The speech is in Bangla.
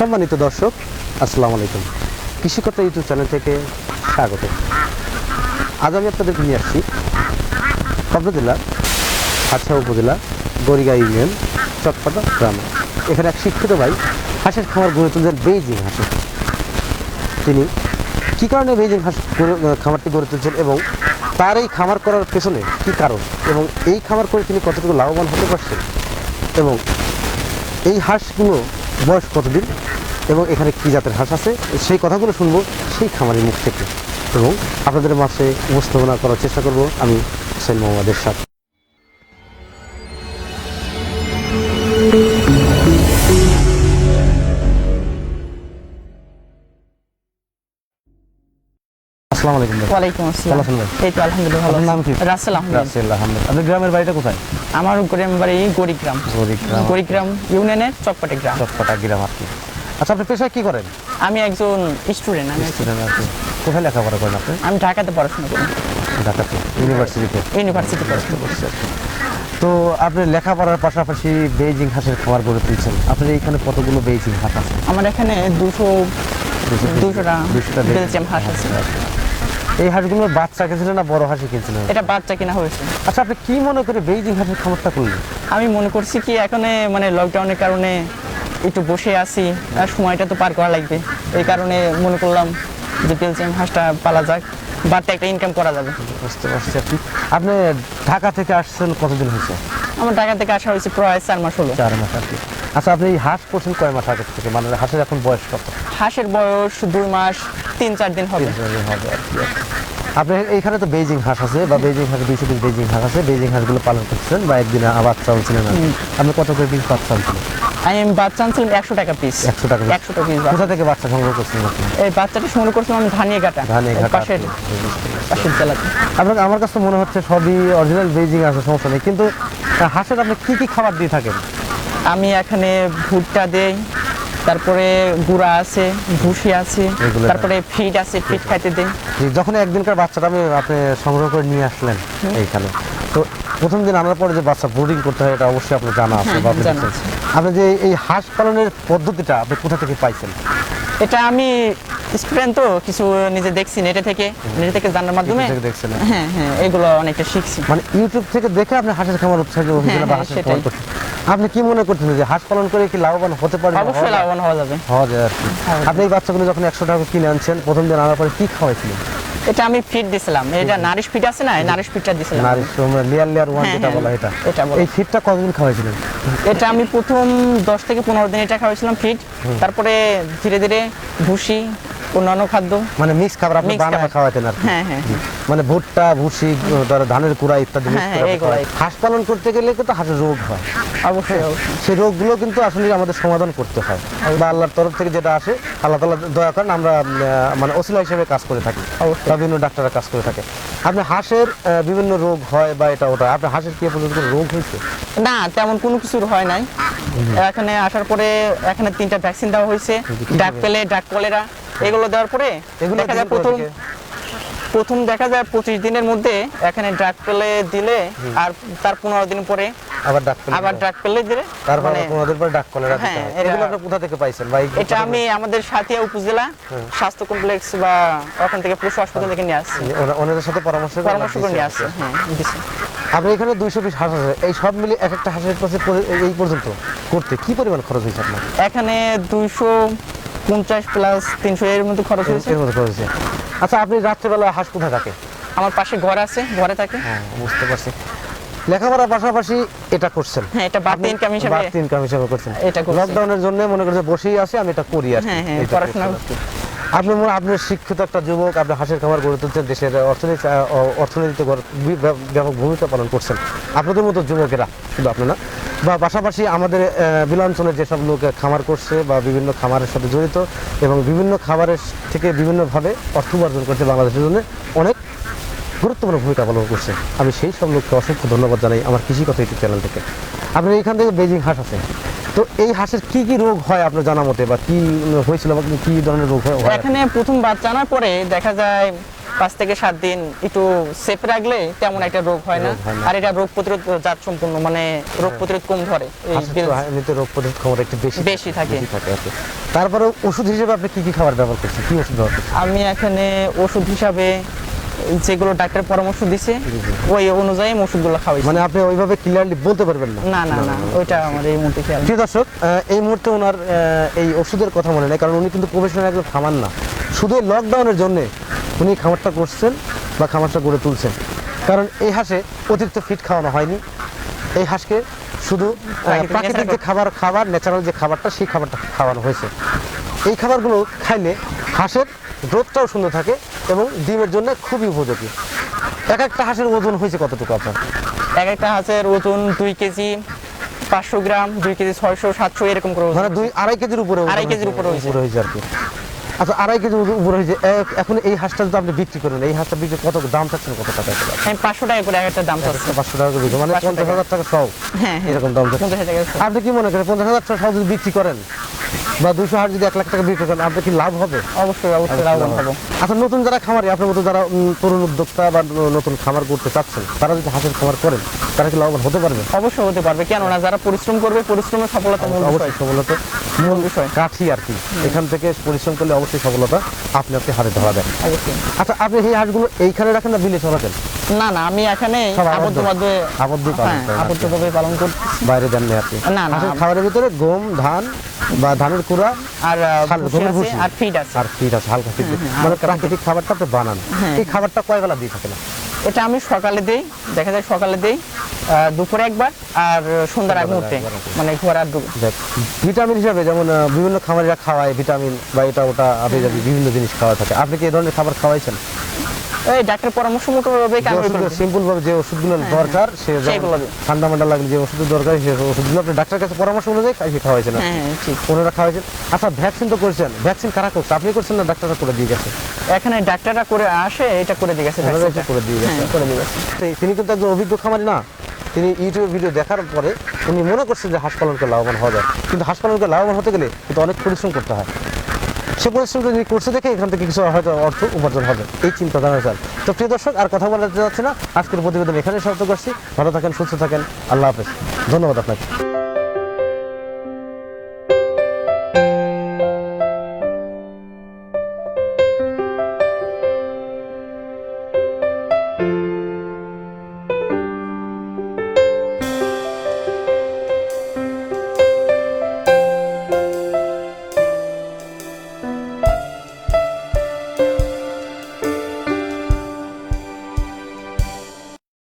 সম্মানিত দর্শক, আসসালামু আলাইকুম। কৃষিকতা ইউটিউব চ্যানেল থেকে স্বাগত। আজ আমি আপনাদেরকে নিয়ে আসছি পাবনা জেলা হাটসা উপজেলা গরিগা ইউনিয়ন চটপাটা গ্রামে। এখানে এক শিক্ষিত ভাই হাঁসের খামার গড়ে তুলছেন বেইজিং হাঁসের তিনি কী কারণে বেইজিং হাঁস খামারটি গড়ে তুলছেন এবং তার এই খামার করার পেছনে কী কারণ এবং এই খামার করে তিনি কতটুকু লাভবান হতে পারছেন এবং এই হাঁসগুলো বয়স কতদিন? এবং এখানে কী জাতের হাঁস আছে? সেই কথাগুলো শুনব সেই খামারের মুখ থেকে। এবং আপনাদের মাসে উপস্থাপনা করার চেষ্টা করব আমি সেল মোহাম্মদের সাথে। আসসালামু আলাইকুম ওয়ালাইকুম আসসালাম। এই তো আলহামদুলিল্লাহ ভালো নাম কি? রাসেল আহমেদ। রাসেল আহমেদ। আপনার গ্রামের বাড়িটা কোথায়? আমার গ্রাম বাড়ি গরিগ্রাম গরিগ্রাম গরিগ্রাম ইউনিয়নের চকপাটি গ্রাম। চটপটা গ্রাম আর কি। আচ্ছা আপনি পেশায় কি করেন? আমি একজন স্টুডেন্ট আমি স্টুডেন্ট কি কোথায় লেখাপড়া করেন আপনি? আমি ঢাকাতে পড়াশোনা করি। ঢাকাতে ইউনিভার্সিটিতে? ইউনিভার্সিটি পড়াশোনা করি। তো আপনি লেখাপড়ার পাশাপাশি বেইজিং হাঁসের খাবার গড়ে তুলছেন। আপনার এইখানে কতগুলো বেইজিং হাঁস আছে? আমার এখানে দুশো দুশোটা বেলজিয়াম হাঁস আছে। এই হাঁসগুলোর বাচ্চা কিনছিলেন না বড় হাঁসই কিনছিলেন এটা বাচ্চা কিনা হয়েছে। আচ্ছা আপনি কি মনে করে বেইজিং হাঁসের খামারটা করলেন? আমি মনে করছি কি এখন মানে লকডাউনের কারণে একটু বসে আছি আর সময়টা তো পার করা লাগবে। এই কারণে মনে করলাম যে বেলজিয়াম হাঁসটা পালা যাক বাড়তে একটা ইনকাম করা যাবে। বুঝতে পারছি আপনি। আপনি ঢাকা থেকে আসছেন কতদিন হয়েছে? আমার ঢাকা থেকে আসা হয়েছে প্রায় চার মাস হলো। চার মাস আর কি আচ্ছা আপনি হাঁস করছেন কয় মাস আগে থেকে? মানে হাঁসের এখন বয়স কত? হাঁসের বয়স দুই মাস তিন চার দিন হবে। হবে আর কি আপনি এইখানে তো বেইজিং হাঁস আছে বা বেইজিং হাঁস দুইশো পিস বেইজিং হাঁস আছে। বেইজিং হাঁসগুলো পালন করছেন বা একদিন বাচ্চা আর আপনি কত করে পিস বাচ্চা হচ্ছিলেন আমি বাচ্চা আনছিলাম একশো টাকা পিস। একশো টাকা একশো টাকা পিস কোথা থেকে বাচ্চা সংগ্রহ করছিলেন এই বাচ্চাটা সংগ্রহ করছিলাম আমি ধানিয়ে কাটা ধানে ঘাটা পাশের পাশের জেলাতে আপনার আমার কাছে মনে হচ্ছে সবই অরিজিনাল বেজিং আছে সমস্যা নেই। কিন্তু হাঁসের আপনি কি কি খাবার দিয়ে থাকেন? আমি এখানে ভুট্টা দেই তারপরে গুঁড়া আছে ভুসি আছে তারপরে ফিড আছে ফিড খাইতে দেই। যখন একদিনকার বাচ্চাটা আমি আপনি সংগ্রহ করে নিয়ে আসলেন এইখানে তো প্রথম দিন আনার পরে যে বাচ্চা ব্রুডিং করতে হয় এটা অবশ্যই আপনার জানা আছে হ্যাঁ, বা আপনি যে এই হাঁস পালনের পদ্ধতিটা আপনি কোথা থেকে পাইছেন? এটা আমি স্টুডেন্ট তো কিছু নিজে দেখছি নেটে থেকে নেটে থেকে জানার মাধ্যমে। হ্যাঁ হ্যাঁ এগুলো অনেকটা শিখছি। মানে ইউটিউব থেকে দেখে আপনি হাঁসের খামার উৎসাহিত হয়েছিলেন বা হ্যাঁ, হাঁসের আপনি কি মনে করছেন যে হাঁস পালন করে কি লাভবান হতে পারে অবশ্যই লাভবান হওয়া যাবে। হওয়া যায় আর কি। হ্যাঁ। আপনি এই বাচ্চাগুলো যখন একশো টাকা কিনে আনছেন প্রথম দিন আনার পরে কি খাওয়াইছিলেন? এটা আমি ফিড দিছিলাম। এটা নারিশ ফিড আছে না নারিশ ফিডটা দিছিলাম। নারী লেয়ার লেয়ার ওয়ান হ্যাঁ, যেটা হ্যাঁ, বলা এটা। এটা। এই ফিটটা কতদিন খাওয়াইছিলেন? এটা আমি প্রথম দশ থেকে পনেরো দিন এটা খাওয়াইছিলাম ফিড তারপরে ধীরে ধীরে ভুসি অন্যান্য খাদ্য। মানে মিক্স খাবার আপনি বানায় খাওয়াতেন আর হ্যাঁ হ্যাঁ হ্যাঁ। মানে ভুট্টা ভুসি ধানের কুড়া ইত্যাদি হ্যাঁ। খাওয়ান। হাঁস পালন করতে গেলে কিন্তু হাঁসের রোগ হয়। অবশ্যই অবশ্যই। সেই রোগগুলো কিন্তু আসলে আমাদের সমাধান করতে হয়। বা আল্লাহর তরফ থেকে যেটা আসে আল্লাহ তালা দয়া করেন আমরা মানে অসিলা হিসেবে কাজ করে থাকি। বা বিভিন্ন ডাক্তাররা কাজ করে থাকে। আপনি হাঁসের বিভিন্ন রোগ হয় বা এটা ওটা আপনার হাঁসের কি পর্যন্ত রোগ হয়েছে? না তেমন কোনো কিছুর হয় নাই। এখানে আসার পরে এখানে তিনটা ভ্যাকসিন দেওয়া হয়েছে। ডাক পেলে ডাক কলেরা। এগুলো দেওয়ার পরে দেখা যায় প্রথম প্রথম দেখা যায় পঁচিশ দিনের মধ্যে এখানে ড্রাগ পেলে দিলে আর তার পনেরো দিন পরে আবার ডাক্তার আবার পেলে দিলে তারপর মানে পনেরো দিন পরে ডাক কলেরা হ্যাঁ, এগুলো আপনি কোথা থেকে পাইছেন? এই- এটা আমি আমাদের সাথিয়া উপজেলা স্বাস্থ্য কমপ্লেক্স বা ওখান থেকে পশু হাসপাতাল থেকে নিয়ে আসছি। ওনাদের সাথে পরামর্শ পরামর্শ করে নিয়ে আসছি হ্যাঁ আপনি এখানে দুইশো পিস হাঁস আছে। এই সব মিলে এক একটা হাঁসের এই পর্যন্ত করতে কি পরিমাণ খরচ হয়েছে আপনার? এখানে দুইশো পঞ্চাশ প্লাস তিনশো এর মধ্যে খরচ হয়েছে? এর মধ্যে খরচ হয়েছে। আচ্ছা আপনি রাত্রেবেলা হাঁস কোথায় থাকে? আমার পাশে ঘর আছে ঘরে থাকে। হ্যাঁ বুঝতে পারছি। লেখাপড়ার পাশাপাশি এটা করছেন? হ্যাঁ এটা বাড়তি ইনকাম হিসাবে বাড়তি ইনকাম হিসাবে করছেন। এটা করছি। লকডাউনের জন্য মনে করছে বসেই আছে আমি এটা করি আর হ্যাঁ, হ্যাঁ, পড়াশোনা করছেন আপনি মনে আপনি শিক্ষিত একটা যুবক আপনি হাঁসের খামার গড়ে তুলছেন দেশের অর্থনীতি অর্থনীতিতে ব্যাপক ভূমিকা পালন করছেন। আপনাদের মতো যুবকেরা শুধু আপনি না বা পাশাপাশি আমাদের আহ, বিলাঞ্চলের যেসব লোক খামার করছে বা বিভিন্ন খামারের সাথে জড়িত এবং বিভিন্ন খাবারের থেকে বিভিন্নভাবে অর্থ উপার্জন করছে বাংলাদেশের জন্য অনেক গুরুত্বপূর্ণ ভূমিকা পালন করছে। আমি সেই সব লোককে অসংখ্য ধন্যবাদ জানাই আমার কৃষি কথা ইউটিউব চ্যানেল থেকে। আপনার এইখান থেকে বেজিং হাঁস আছে। তো এই হাঁসের কি কি রোগ হয় আপনার জানা মতে বা কি হয়েছিল বা কি ধরনের রোগ হয়? এখানে প্রথম বাচ্চা আনার পরে দেখা যায় পাঁচ থেকে সাত দিন একটু সেফ রাখলে তেমন একটা রোগ হয় না হয়। আর এটা রোগ প্রতিরোধ জাত সম্পূর্ণ মানে রোগ প্রতিরোধ কম ধরে। এমনিতে রোগ প্রতিরোধ ক্ষমতা একটু বেশি বেশি থাকে। কি। তারপরে ওষুধ হিসেবে আপনি কি কি খাবার ব্যবহার করছেন কি ওষুধ আমি এখানে ওষুধ হিসাবে যেগুলো ডাক্তার পরামর্শ দিছে ওই অনুযায়ী ওষুধগুলো খাওয়াই মানে আপনি ওইভাবে ক্লিয়ারলি বলতে পারবেন না না না না ওইটা আমার এই মুহূর্তে খেয়াল। প্রিয় দর্শক এই মুহূর্তে ওনার এই ওষুধের কথা মনে নেই কারণ উনি কিন্তু প্রফেশনাল একজন খামার না শুধু লকডাউনের জন্য উনি খামারটা করছেন বা খামারটা গড়ে তুলছেন। কারণ এই হাঁসে অতিরিক্ত ফিট খাওয়ানো হয়নি। এই হাঁসকে শুধু প্রাকৃতিক যে খাবার খাবার ন্যাচারাল যে খাবারটা সেই খাবারটা খাওয়ানো হয়েছে। এই খাবারগুলো খাইলে হাঁসের গ্রোথটাও সুন্দর থাকে এবং ডিমের জন্য খুবই উপযোগী। এক একটা হাঁসের ওজন হয়েছে কতটুকু আপনার? এক একটা হাঁসের ওজন দুই কেজি পাঁচশো গ্রাম দুই কেজি ছয়শো সাতশো এরকম করে মানে দুই আড়াই কেজির উপরে আড়াই কেজির। উপরে হয়েছে আর কি। আচ্ছা আড়াই কেজির উপরে হয়েছে। এখন এই হাঁসটা যদি আপনি বিক্রি করেন এই হাঁসটা বিক্রি কত দাম চাচ্ছেন কত টাকা আমি পাঁচশো টাকা করে এক একটা দাম চাচ্ছি। পাঁচশো টাকা করে মানে পঞ্চাশ হাজার টাকা সহ। হ্যাঁ হ্যাঁ এরকম দাম আপনি কি মনে করেন পঞ্চাশ হাজার টাকা সহ যদি বিক্রি করেন বা দুশো হাজার যদি এক লাখ টাকা বিক্রি করেন আপনার কি লাভ হবে? অবশ্যই অবশ্যই লাভবান হব। আচ্ছা নতুন যারা খামারি আপনার মতো যারা তরুণ উদ্যোক্তা বা নতুন খামার করতে চাচ্ছেন তারা যদি হাঁসের খামার করেন তারা কি লাভবান হতে পারবে? অবশ্যই হতে পারবে। কেননা যারা পরিশ্রম করবে পরিশ্রমের সফলতা অবশ্যই সফলতা। মূল বিষয়। কাঠি আর কি। এখান থেকে পরিশ্রম করলে অবশ্যই সফলতা আপনি আপনি হারে ধরা দেন। আচ্ছা আপনি এই হাঁসগুলো এইখানে রাখেন না বিলে না না আমি এখানে আবদ্ধভাবে হ্যাঁ আবদ্ধভাবে পালন করছি বাইরে দেন না কি না, না, খাবারের ভিতরে গম ধান বা ধানের কুড়া আর আর ফিড আছে। আর ফিট আছে হালকা ফিট মানে প্রাকৃতিক খাবারটা আপনি বানান। হ্যাঁ। এই খাবারটা কয় বেলা দিয়ে থাকেন? এটা আমি সকালে দেই দেখা যায় সকালে দেই দুপুরে একবার আর সন্ধ্যার এক মুহূর্তে। মানে ঘোরার ভিটামিন হিসাবে যেমন বিভিন্ন খামারিরা খাওয়ায় ভিটামিন বা এটা ওটা আপনি বিভিন্ন জিনিস খাওয়া থাকে আপনি কি এই ধরনের খাবার খাওয়াইছেন এই ডাক্তার পরামর্শ সিম্পল ভাবে যে ওষুধগুলো দরকার সে সেইগুলো ঠান্ডা মান্ডা লাগলে যে ওষুধ দরকার সেই ওষুধগুলো আপনি ডাক্তারের কাছে পরামর্শ অনুযায়ী খাইয়ে খাওয়াইছেন হ্যাঁ হ্যাঁ ঠিক। ওনারা খাওয়াইছেন আচ্ছা ভ্যাকসিন তো করছেন। ভ্যাকসিন কারা করছে? আপনি করছেন না ডাক্তাররা করে দিয়ে গেছে? এখানে ডাক্তাররা করে আসে এটা করে দিয়ে গেছে। করে দিয়ে গেছে। হ্যাঁ, করে দিয়ে গেছে। তো তিনি কিন্তু একজন অভিজ্ঞ খামারি না। তিনি ইউটিউবে ভিডিও দেখার পরে উনি মনে করছেন যে হাঁস লাভবান হওয়া যায়। কিন্তু হাঁস পালন লাভবান হতে গেলে কিন্তু অনেক পরিশ্রম করতে হয়। সে পরিশ্রম যদি করছে দেখে এখান থেকে কিছু হয়তো অর্থ উপার্জন হবে। এই চিন্তাধারা স্যার তো প্রিয় দর্শক, আর কথা বলা যাচ্ছে না। আজকের প্রতিবেদন এখানে শব্দ করছি। ভালো থাকেন, সুস্থ থাকেন। আল্লাহ হাফেজ। ধন্যবাদ আপনাকে।